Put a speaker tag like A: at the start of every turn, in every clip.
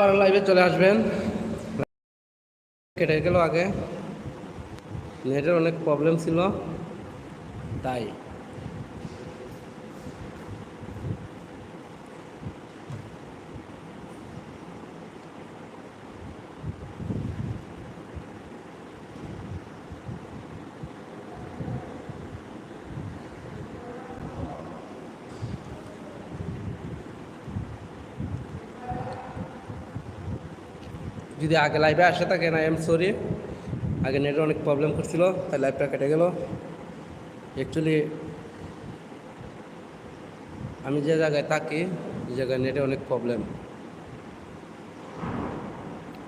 A: আবার লাইভে চলে আসবেন। কেটে গেল আগে। নেটের অনেক প্রবলেম ছিল। তাই। যদি আগে লাইভে আসে থাকে না এম সরি আগে নেটের অনেক প্রবলেম করছিল, তাই লাইভটা কেটে গেল। অ্যাকচুয়ালি আমি যে জায়গায় থাকি যে জায়গায় নেটে অনেক প্রবলেম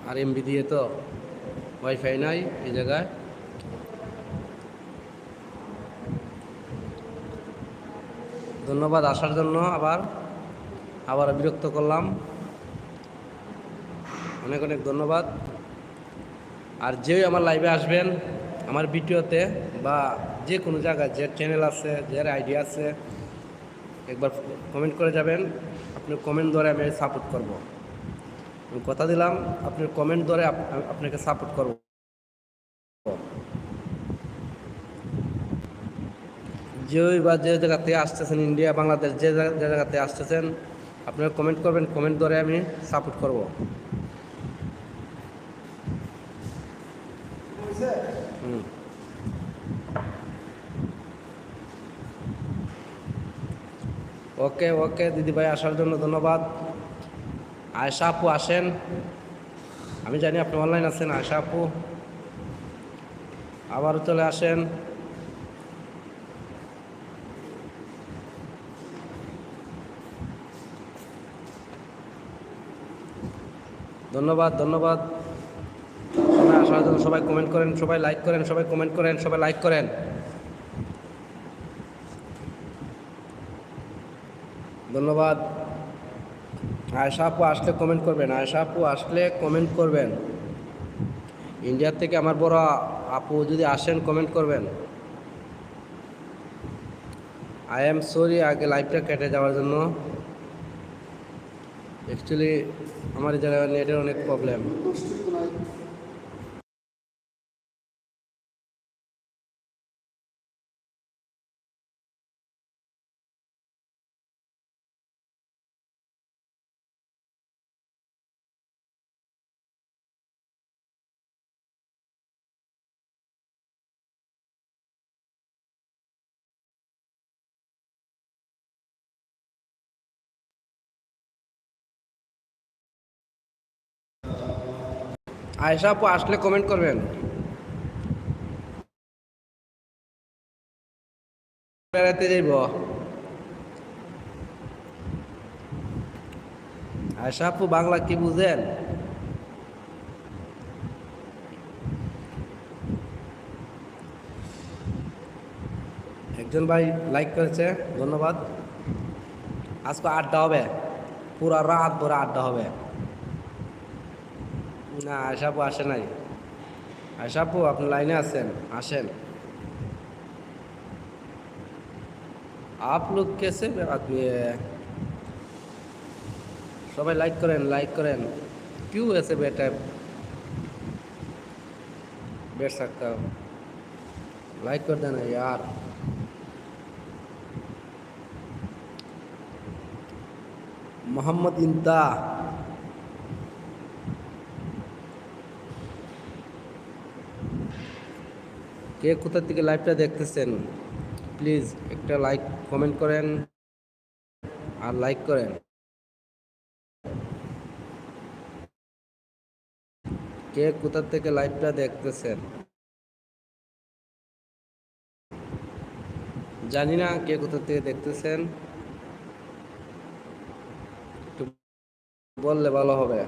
A: আর এমবি দিয়ে তো ওয়াইফাই নাই এই জায়গায়। ধন্যবাদ আসার জন্য আবার। আবার বিরক্ত করলাম। অনেক অনেক ধন্যবাদ। আর যেই আমার লাইভে আসবেন, আমার ভিডিওতে বা যে কোনো জায়গায় যে চ্যানেল আছে, যে আইডিয়া আছে, একবার কমেন্ট করে যাবেন। আপনি কমেন্ট ধরে আমি সাপোর্ট করব। আমি কথা দিলাম আপনি কমেন্ট ধরে আপনাকে সাপোর্ট করব। যেই বা যে জায়গাতে আসতেছেন ইন্ডিয়া বাংলাদেশ যে যে জায়গাতে আসতেছেন, আপনারা কমেন্ট করবেন কমেন্ট ধরে আমি সাপোর্ট করব। ওকে ওকে দিদিভাই, আসার জন্য ধন্যবাদ। আয়সা আপু আসেন। আমি জানি আপনি অনলাইন আছেন আয়সা আপু। আবারও চলে আসেন। ধন্যবাদ ধন্যবাদ। সবাই আসার জন্য সবাই কমেন্ট করেন, সবাই লাইক করেন, সবাই কমেন্ট করেন, সবাই লাইক করেন। ধন্যবাদ। আয়সা আপু আসলে কমেন্ট করবেন আয়সা আপু আসলে কমেন্ট করবেন। ইন্ডিয়া থেকে আমার বড় আপু যদি আসেন কমেন্ট করবেন। আই এম সরি আগে লাইভটা কেটে যাওয়ার জন্য। অ্যাকচুয়ালি আমার এই জায়গায় নেটের অনেক প্রবলেম আয়সা আপু আসলে কমেন্ট করবেন। বেড়াতে যাইব। আয়সা আপু, বাংলা কি বুঝেন? একজন ভাই লাইক করেছে, ধন্যবাদ। আজকে আড্ডা হবে। পুরো রাত ভরে আড্ডা হবে। না আশাপু আসে নাই আশাপু আপনি লাইনে আছেন আসেন आप लोग कैसे आदमी है সবাই লাইক করেন লাইক করেন क्यों ऐसे बैठा बैठ सकता हूँ लाइक कर देना यार मोहम्मद इंता কে কোথা থেকে লাইভটা দেখতেছেন প্লিজ একটা লাইক কমেন্ট করেন আর লাইক করেন। কে কোথা থেকে লাইভটা দেখতেছেন? জানি না কে কোথা থেকে দেখতেছেন। একটু বললে ভালো হবে।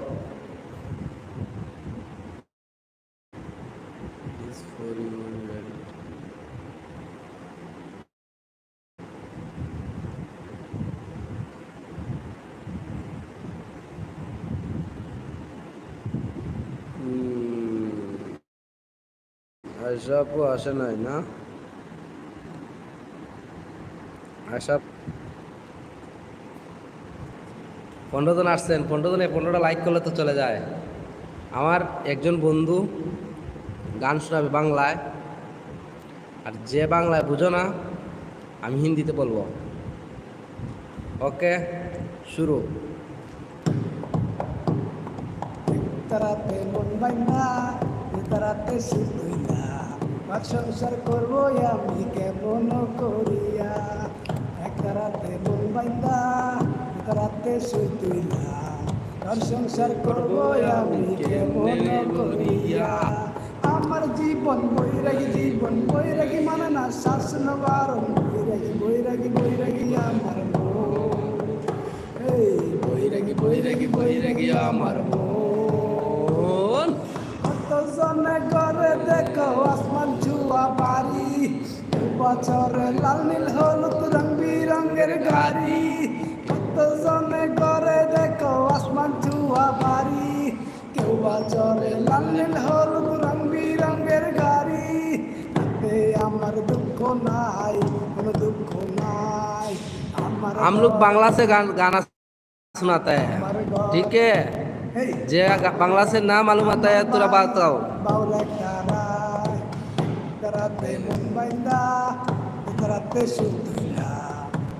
A: আয়সা আসে নাই না আয়সা পনেরো জন আসছেন পনেরো জনে পনেরোটা লাইক করলে তো চলে যায়। আমার একজন বন্ধু গান শোনাবে বাংলায়, আর যে বাংলায় বুঝো না, আমি হিন্দিতে বলব। ওকে, শুরু।
B: তারাতে মন বাইনা তারাতে শুধুইলা বাক সংসার করব আমি কেমন করিয়া? এক তারাতে মন বাইনা তারাতে শুধুইলা ঘর সংসার করব আমি কেমন করিয়া? আমার জীবন বৈরাগী জীবন বৈরাগী মানে না শাসন বারণ বৈরাগী বৈরাগী বৈরাগী আমার এই বৈরাগী বৈরাগী বৈরাগী আমার মন। কত জনে করে দেখো আসমান ছুয়া বাড়ি বছরে লাল নীল হলুদ রং বিরঙের গাড়ি কত জনে করে দেখো আসমান ছুয়া বাড়ি কেউ বছরে লাল নীল হলুদ রং বিরঙের গাড়ি তাতে আমার দুঃখ নাই কোনো দুঃখ নাই আমার
A: हम लोग बांग्ला से गान, गाना सुनाता है ठीक है যে
B: বাংলাদেশের নাম আলু মাতায় তোরা বাতাও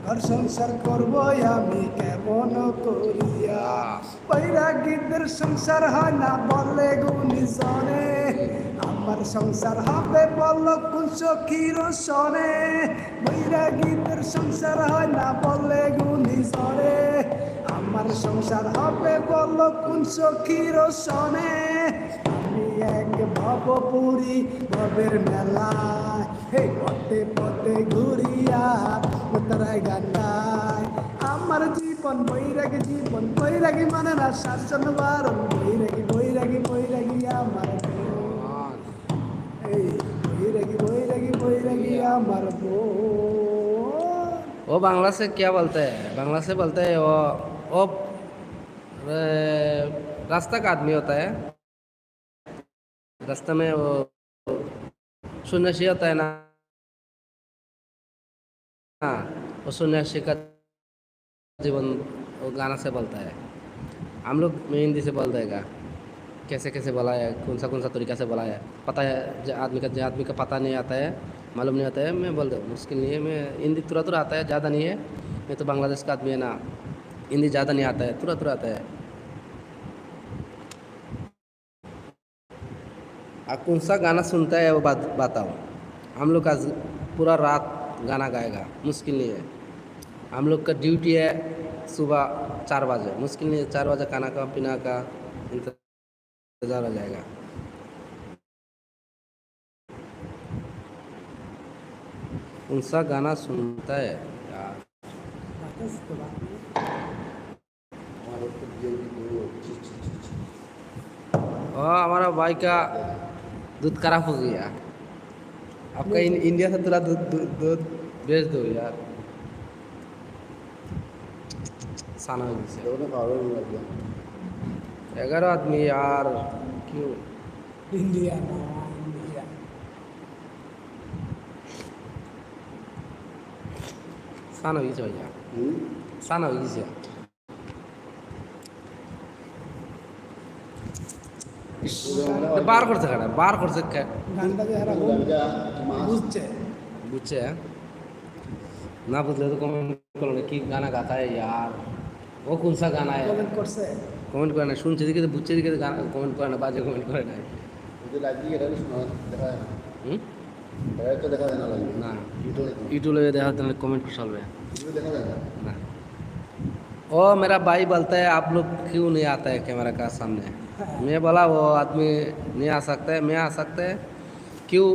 B: ঘর সংসার করব আমি কেমন করিয়া? বৈরাগীদের সংসার হয় না বলে গুণি সনে আমার সংসার হবে বল সখীর সনে বৈরাগীদের সংসার হয় না বলে গুণি সনে আমার সংসার হবে বল কোন সখীর সনে আমি এক ভবপুরী ভবের মেলায় হে পথে পথে ঘুরিয়া উত্তরায় গান্ডায় আমার জীবন বৈরাগী জীবন বৈরাগী মানে না শাসন বারণ বৈরাগী বৈরাগী বৈরাগী আমার মন। এই বৈরাগী বৈরাগী বৈরাগী আমার বোন
A: वो बांग्ला से क्या बोलते हैं बांग्ला से बोलते हैं वो वो रास्ता का आदमी होता है। रास्ते में वो सन्यासी होता है ना। हाँ वो सन्यासी का जीवन वो गाना से बोलता है। हम लोग हिंदी से बोल देगा। कैसे कैसे बोला है कौन सा कौन सा तरीका से बोला है, पता है, जो आदमी का, जो आदमी का पता नहीं आता है, मालूम नहीं आता है, मैं बोल दूँ मुश्किल नहीं है मैं हिंदी तुरंत आता है, ज़्यादा नहीं है। मैं तो बांग्लादेश का आदमी है ना। हिंदी ज़्यादा नहीं आता है, तुरंत तुरंत आता है। आप कौन सा गाना सुनता है वो बात, बताओ। हम लोग का पूरा रात गाना गाएगा, मुश्किल नहीं है। हम लोग का ड्यूटी है सुबह चार बजे, मुश्किल नहीं है, चार बजे खाना का पीना का इंतज़ार हो जाएगा। कौन सा गाना सुनता है? यार। बाबा हमारा भाई का दूध खराब हो गया। आपका इन, इंडिया से थोड़ा दूध दूध भेज दो यार। ग्यारह आदमी यार क्यों?
B: इंडिया
A: सानो ईज हो गया सानो ईज है বার করছে কেন বার করছে কে-
B: গানটা যে হারা বুঝছে
A: বুঝছে না বুঝলে তো কমেন্ট করো না, কি গানা গাতা है यार वो कौन सा गाना है
B: কমেন্ট করছে
A: কমেন্ট করে না শুনছে দিকে তো বুঝছে দিকে তো গানা কমেন্ট করে না বাজে কমেন্ট করে না হুম না यूट्यूब पे देखा तो कमेंट कर चल ना ओ मेरा भाई बोलता है आप लोग क्यों नहीं आता है कैमरा का सामने मैं बोला, वो आदमी नहीं आ सकता है मैं आ सकता है क्यों?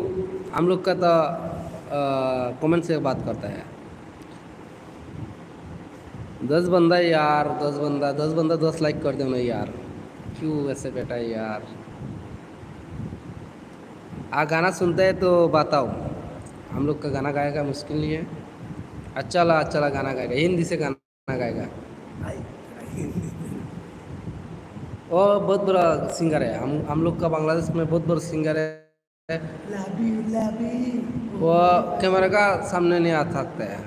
A: हम लोग का तो कमेंट से बात करता है। दस बंदा यार, दस बंदा दस बंदा दस लाइक कर दो ना यार। क्यों ऐसे बेटा यार? आ गाना सुनते हैं तो बताओ। हम लोग का गाना गाएगा मुश्किल नहीं है। अच्छा ला अच्छा ला गाना गाएगा। हिंदी से गाना गाएगा वो बहुत बड़ा सिंगर है। हम हम लोग का बांग्लादेश में बहुत बड़ा सिंगर है।
B: लाभी
A: लाभी कैमरा का सामने नहीं आ सकता है।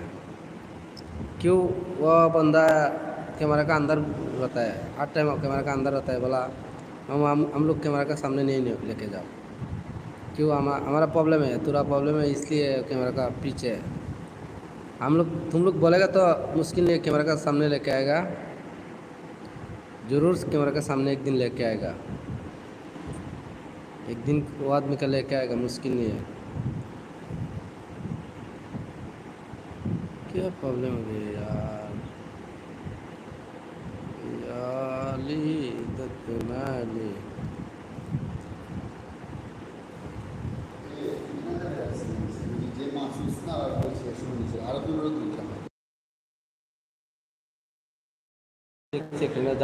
A: क्यों? वो बंदा कैमरा का अंदर रहता है। हर टाइम कैमरा का अंदर रहता है। बोला हम हम हम लोग कैमरा का सामने नहीं लेके जाओ। क्यों? हमारा प्रॉब्लम है तुरा प्रॉब्लम है इसलिए कैमरा का पीछे हम लोग तुम लोग बोलेगा तो मुश्किल नहीं कैमरा का सामने लेके आएगा। ज़रूर कैमरा का सामने एक दिन लेके आएगा। एक दिन वो आदमी का लेके आएगा, मुश्किल नहीं है। क्या प्रॉब्लम हो गई यार? याली दत्तनाली
C: যে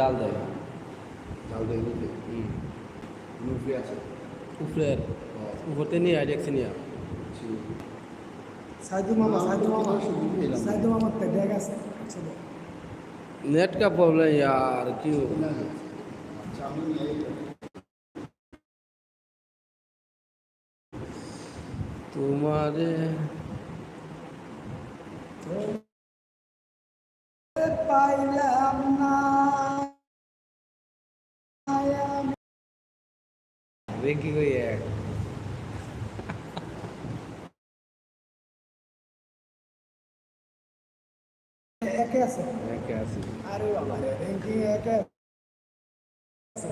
A: सेकंड में डाल देगा
C: জাল দেয় মুখে মুখে আছে
A: ऊपर ऊपर तो नहीं है डेक्स नहीं है
B: সাইদু মামা সাইদু মামা সাইদু মামার তো ব্যাগ আছে ছিল
A: नेट का प्रॉब्लम है यार क्यों
C: আচ্ছা আমি এই
A: तुम्हारे
B: পাইলাম
A: দেখি কই
B: এক আছে
A: একে আছে
B: আরে বাবা ব্যাংকিং একে আছে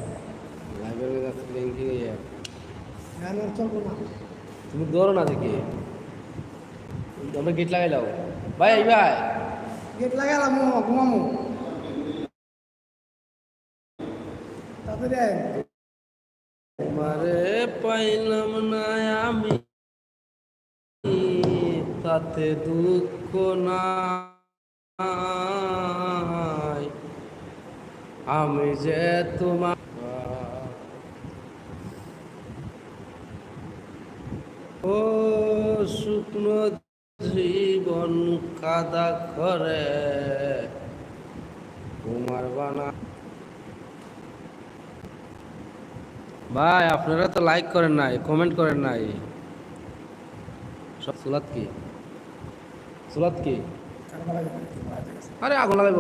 B: এক না
A: তুমি দৌড়ো না দেখি। তোমরা গেট লাগাই লাও ভাই ভাই।
B: গেট লাগালাম ঘুমামো। তাড়াতাড়ি
A: তোমারে পাইলাম না আমি। তাতে দুঃখ নাই। আমি যে তোমার ও শুকনো জীবন কাদা করে। তোমার বানা ভাই, আপনারা তো লাইক করেন নাই কমেন্ট করেন নাই। সব সুলাত কি? সুলাত কি? আরে আগুন লাগাইব।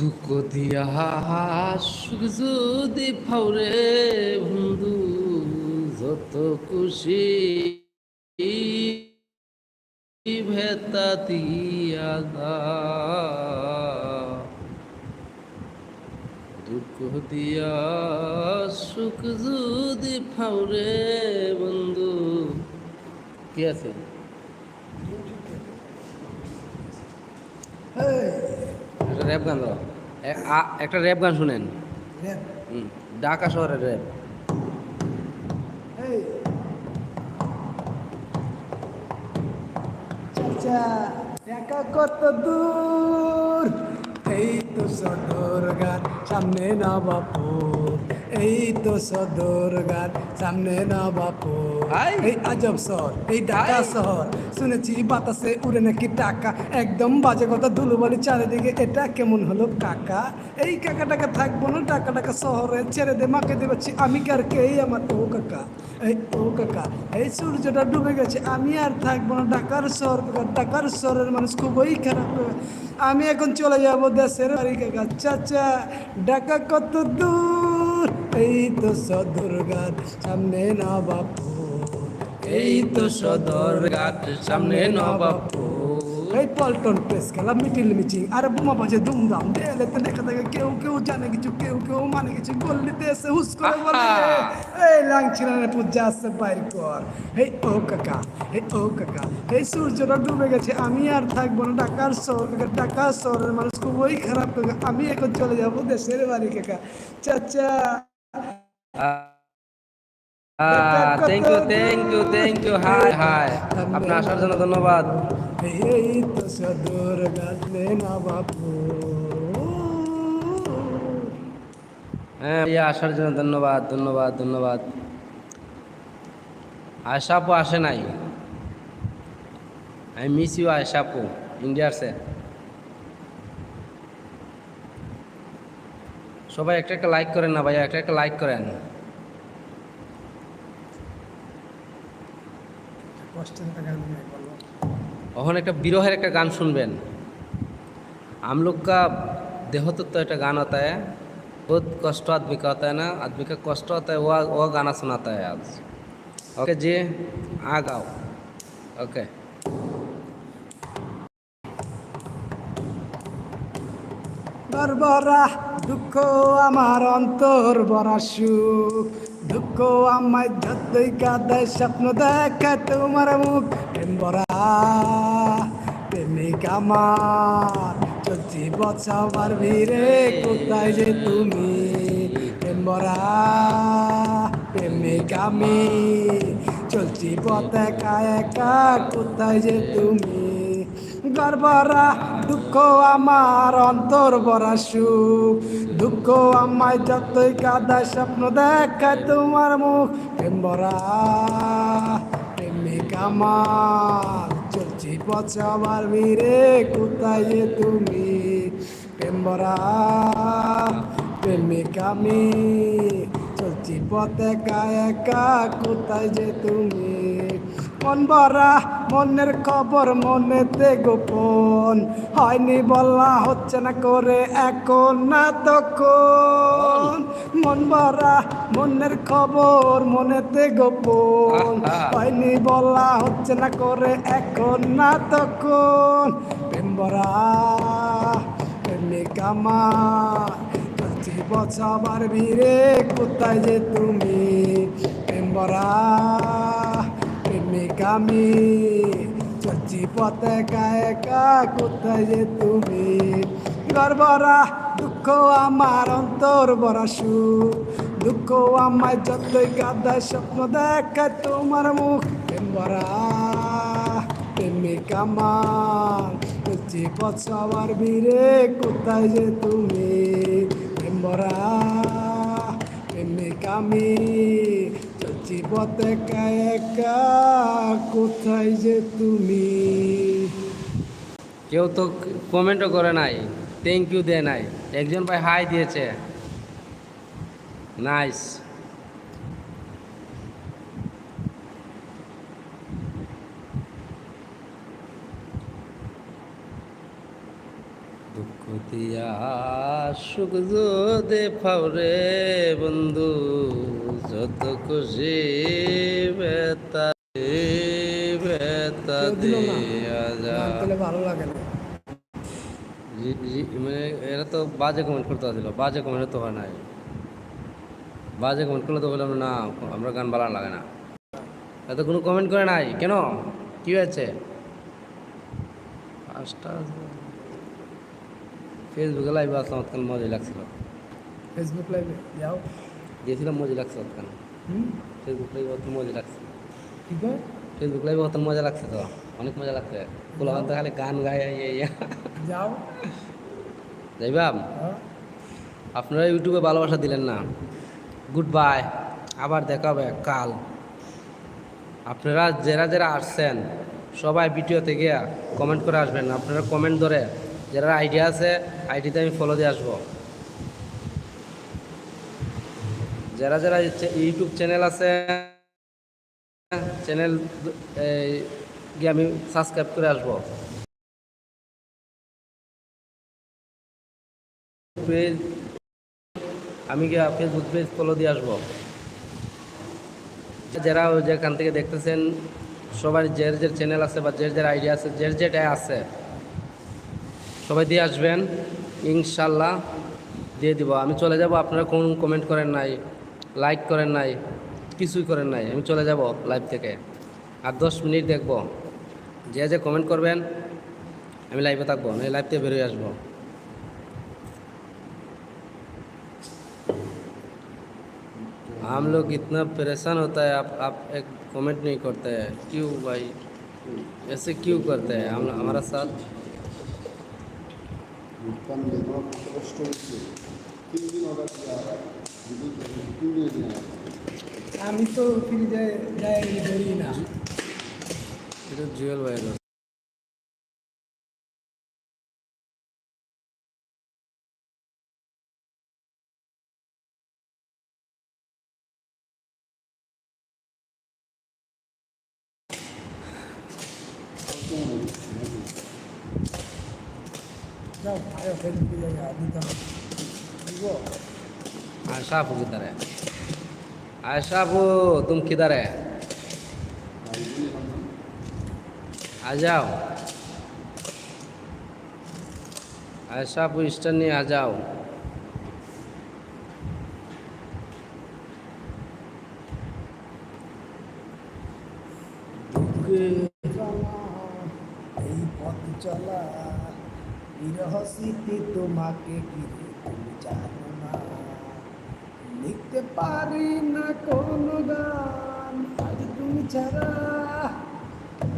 A: দুঃখ দিয়া সুখ যদি ফাউরে বন্ধু, যত খুশি ভেতা দিয়া দা দুঃখ দিয়া সুখ যদি ফাউরে বন্ধু। কি আছে? একটা র্যাপ গান একটা র্যাপ গান শুনেন। ঢাকা শহরের র্যাপ।
B: চাচা একা কত দূর এই তো সদর ঘাট সামনে নবাবপুর। এই তো সদর ঘাট সামনে নবাবপুর
A: হাই।
B: এই আজব শহর এই ঢাকা শহর। শুনেছি বাতাসে উড়ে নাকি টাকা। একদম বাজে কথা ধুলোবালি চারিদিকে এটা কেমন হলো কাকা? এই কাকা টাকা থাকব না টাকা টাকা শহরে ছেড়ে দে মাকে দেবাচ্ছি আমি কি আর কে? এই আমার ও কাকা। এই ও কাকা এই সূর্যটা ডুবে গেছে আমি আর থাকব না। ঢাকার শহর কাকা ঢাকার শহরের মানুষ খুবই খারাপ। আমি এখন চলে যাব দেশের বাড়ি কাকা। চাচা ঢাকা কত দূর? এই তো সদরঘাট সামনে না বাপু
A: এই তো সদর ঘাট সামনে নবাবপুর।
B: এই পল্টন প্রেস খেলা মিটিল মিচিং আর বোমা বাজে দুমদাম। দেয়ালেতে লেখা থাকে কেউ কেউ জানে কিছু কেউ কেউ মানে কিছু। গল্লিতে এসে হুস করে বলে! এই লাংছিলানে পূজা আসছে বাইর কর। এই ও কাকা এই ও কাকা এই সূর্যটা ডুবে গেছে আমি আর থাকব না ঢাকার শহর ঢাকার শহরের মানুষ খুবই খারাপ আমি এখন চলে যাব দেশের বাড়ি কাকা। চাচা
A: thank you thank you thank you hi hi আপনার আসার জন্য ধন্যবাদ।
B: এই তো সদর গাছলে না বাপু
A: হ্যাঁ ভাইয়া আসার জন্য ধন্যবাদ ধন্যবাদ ধন্যবাদ। আশাপু আসে নাই। আই মিস ইউ আশাপু ইন্ডিয়ার সে সবাই একটা একটা লাইক করেন না ভাইয়া একটা একটা লাইক করেন
B: কষ্টের একটা গান নিয়ে বলো
A: তখন একটা বিরহের একটা গান শুনবেন हम लोग का देहोतत्व একটা গান होता है बहुत कष्ट आदमी का होता है ना आदमी का कष्ट होता है वो वो गाना सुनाता है आज ओके जी आ गाओ ओके
B: বরা দুঃখ আমার অন্তর বরা সুখ। দুঃখ আমায় যতই কাদায় স্বপ্ন দেখায় তোমার মুখ প্রেম বরা প্রেমিক আমার চলছি বছর ভিড়ে কোথায় যে তুমি? প্রেম বরা প্রেমিক আমি চলছি পথে একা কোথায় যে তুমি? গর্বরা দুঃখ আমার অন্তর বরা সুখ। দুঃখ আমায় যতই কাদায় স্বপ্ন দেখায় তোমার মুখ। প্রেমবরা প্রেমিক আমার, চলছি আমার ভিড়ে, কোথায় তুমি? প্রেমবরা প্রেমিক আমি, চলছি পথে একা, কোথায় যে তুমি? মন ভরা মনের খবর মনেতে গোপন। হয়নি বলা হচ্ছে না করে এখন না তখন। মন ভরা মনের খবর মনেতে গোপন। হয়নি বলা হচ্ছে না করে এখন না তখন। প্রেম ভরা প্রেমিক আমার বছর ভিড়ে কোথায় যে তুমি? প্রেম ভরা আমি চলছি পথে একা কোথায় যে তুমি। গর্বরা, দুঃখ আমার অন্তর বড় সুখ। দুঃখ আমায় যতই গাদায় স্বপ্ন দেখায় তোমার মুখ প্রেমবরা প্রেমিক আমার চলছি পথ সবার ভিড়ে কোথায় যে তুমি প্রেমবরা প্রেমিক আমি পথে একা একা, কোথায় যে তুমি?
A: কেউ তো কমেন্টও করে নাই থ্যাংক ইউ দেয় নাই। একজন ভাই হাই দিয়েছে। নাইস দুঃখ দিয়া সুখ দে ফাওরে বন্ধু যত খুশি বেতা বেতা। দিয়া যা।
B: ভালো লাগে না।
A: মানে এরা তো বাজে কমেন্ট করতে আসছিল বাজে কমেন্ট তো হয় নাই। বাজে কমেন্ট করলে তো বললাম না আমরা গান ভালো লাগে না। এত কোনো কমেন্ট করে নাই। কেন? কি হয়েছে? পাঁচটা ফেসবুকে লাইভ আসলাম অতক্ষণ মজাই লাগছিল।
B: ফেসবুক লাইভে যাও।
A: দিয়েছিলাম মজা লাগছে
B: হুম?
A: ফেসবুক লাইভ অত মজা লাগছে
B: ঠিক আছে
A: ফেসবুক লাইভ অত মজা লাগছে তো? অনেক মজা লাগছে। বলো তো খালি গান গায় ইয়ে
B: যাও।
A: যাইবাম?
B: হ্যাঁ।
A: আপনারা ইউটিউবে ভালোবাসা দিলেন না। গুড বাই আবার দেখা হবে কাল। আপনারা যারা যারা আসছেন সবাই ভিডিওতে গিয়ে কমেন্ট করে আসবেন। আপনারা কমেন্ট ধরে যারা আইডিয়া আছে, আইডিতে আমি ফলো দিয়ে আসব। যারা যারা ইউটিউব চ্যানেল আছে চ্যানেল গিয়ে আমি সাবস্ক্রাইব করে আসব। পেজ আমি গিয়ে ফেসবুক পেজ ফলো দিয়ে আসব। যারা যেখান থেকে দেখতেছেন সবার যে যে চ্যানেল আছে বা যে যার আইডিয়া আছে, যে যেটা আছে সবাই দিয়ে আসবেন ইনশাল্লাহ দিয়ে দিব আমি চলে যাব আপনারা কোন কমেন্ট করেন নাই লাইক করেন নাই কিছুই করেন নাই আমি চলে যাব লাইভ থেকে আর দশ মিনিট দেখব যে যে কমেন্ট করবেন আমি লাইভে থাকবো আমি লাইভ থেকে বেরোয় আসবো हम लोग इतना परेशान होता है आप आप एक कमेंट नहीं करते हैं क्यों भाई ऐसे क्यों करते हैं हम हमारा साथ
C: কারণ তোমার কষ্ট হচ্ছে তিন দিন অর্ডার দেওয়া যদি তিন দিনের দিন
B: আমি তো ফ্রিজে যাই ধরি না।
A: এটা জুয়েল ভাই आयशा आपू किधर है आयशा आपू तुम किधर है आ जाओ आयशा आपू ईस्टर्न नहीं आ जाओ
B: এই পথ চলা বিরহ স্মৃতি তোমাকে ঘিরে তুমি জানো লিখতে পারি না কোনো গান আজ তুমি ছাড়া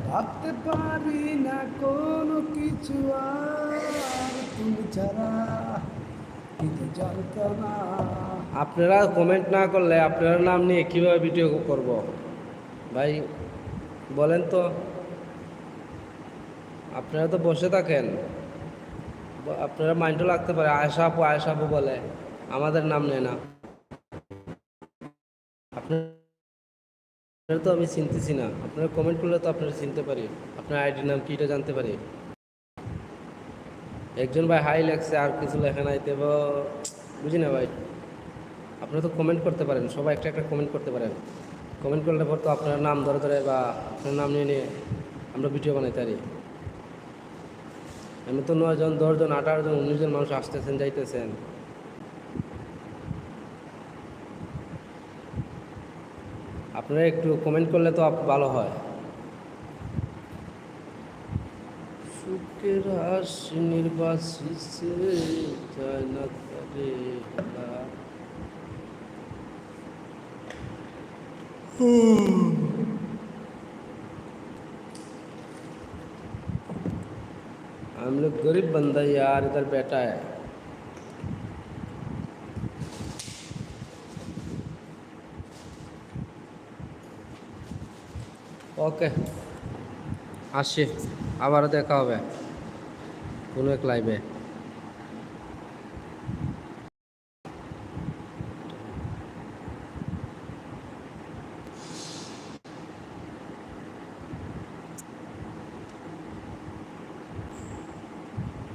B: ভাবতে পারি না কোনো কিছু আর। তুমি ছাড়া
A: আপনারা কমেন্ট না করলে আপনারা নাম নিয়ে কীভাবে ভিডিও করব? ভাই, বলেন তো। আপনারা তো বসে থাকেন। আপনারা মাইন্ডও লাগতে পারে। আয়সা আপু আয়সা আপু বলে। আমাদের নাম নেয় না। আপনারা তো আমি চিনতেছি না। আপনারা কমেন্ট করলে তো আপনারা চিনতে পারি। আপনার আইডি নাম কীটা জানতে পারি? একজন ভাই, হাই লেখছে, আর কিছু লেখা নাই দেব। বুঝি না ভাই। আপনারা তো কমেন্ট করতে পারেন, সবাই একটা একটা কমেন্ট করতে পারেন। কমেন্ট করলে পর তো আপনার নাম ধরে ধরে বা আপনার নাম নিয়ে নিয়ে আমরা ভিডিও বানাইতে পারি। আমি তো নয়জন, দশজন, আঠারো জন, উনিশ জন মানুষ আসতেছেন, যাইতেছেন। আপনারা একটু কমেন্ট করলে তো আপ- ভালো হয় সুখের হাসি নির্বাসিসে যায় না তারে হেলা। हम लोग गरीब बंदा यार इधर बैठा है ওকে আসি আবারও দেখা হবে। কোনো এক লাইভে